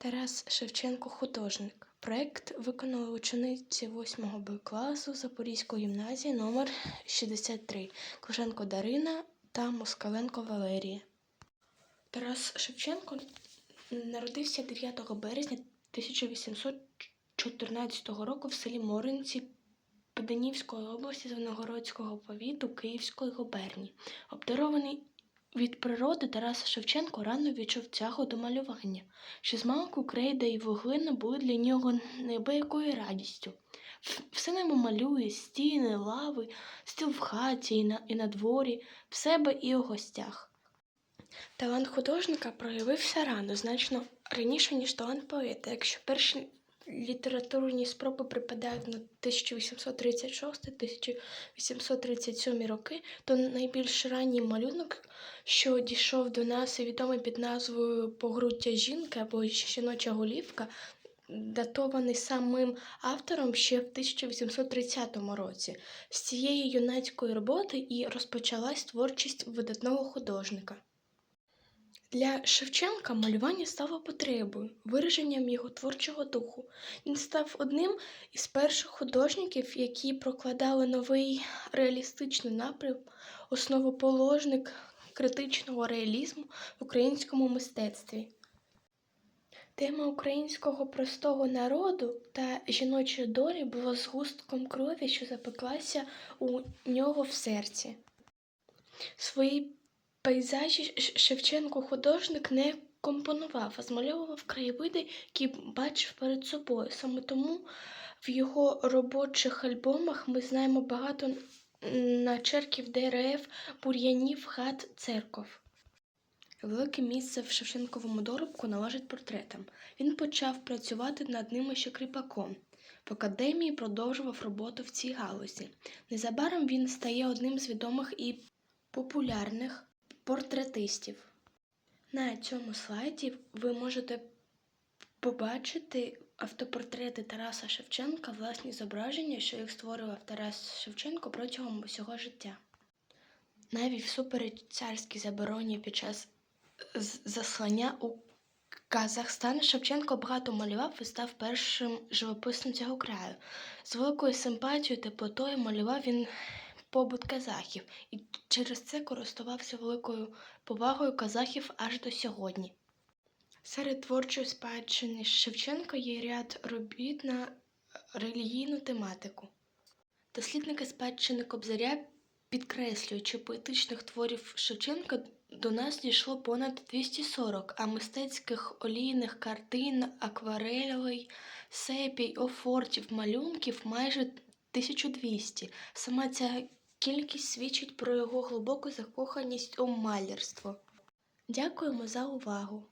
Тарас Шевченко художник. Проект виконали учениці 8 Б класу Запорізької гімназії номер 63 Коженко Дарина та Москаленко Валерія. Тарас Шевченко народився 9 березня 1814 року в селі Моринці Педанівської області Звенигородського повіту Київської губернії. Обдарований від природи Тарас Шевченко рано відчув тягу до малювання. Ще з малку крейда і вуглина були для нього неабиякою радістю. Все небо малює стіни, лави, стіл в хаті і на, і на дворі, в себе і у гостях. Талант художника проявився рано, значно раніше, ніж талант поета. Якщо перші літературні спроби припадають на 1836-1837 роки, то найбільш ранній малюнок, що дійшов до нас і відомий під назвою Погруття жінки або Жіноча голівка, датований самим автором ще в 1830 році. З цієї юнацької роботи і розпочалась творчість видатного художника. Для Шевченка малювання стало потребою, вираженням його творчого духу. Він став одним із перших художників, які прокладали новий реалістичний напрям, основоположник критичного реалізму в українському мистецтві. Тема українського простого народу та жіночої долі була згустком крові, що запеклася у нього в серці. Свої пейзажі Шевченко художник не компонував, а змальовував краєвиди, які бачив перед собою. Саме тому в його робочих альбомах ми знаємо багато начерків дерев, бур'янів, хат, церков. Велике місце в Шевченковому доробку належить портретам. Він почав працювати над ними ще кріпаком. В академії продовжував роботу в цій галузі. Незабаром він стає одним з відомих і популярних портретистів. На цьому слайді ви можете побачити автопортрети Тараса Шевченка, власні зображення, що їх створював Тарас Шевченко протягом усього життя. Навіть всупереч царській забороні під час заслання у Казахстан Шевченко багато малював і став першим живописцем цього краю. З великою симпатією, теплотою малював він побут казахів і через це користувався великою повагою казахів аж до сьогодні. Серед творчої спадщини Шевченка є ряд робіт на релігійну тематику. Дослідники спадщини Кобзаря підкреслюють, що поетичних творів Шевченка до нас дійшло понад 240, а мистецьких олійних картин, акварелей, сепій, офортів, малюнків майже 1200. Сама ця кількість свідчить про його глибоку закоханість у малярство. Дякуємо за увагу!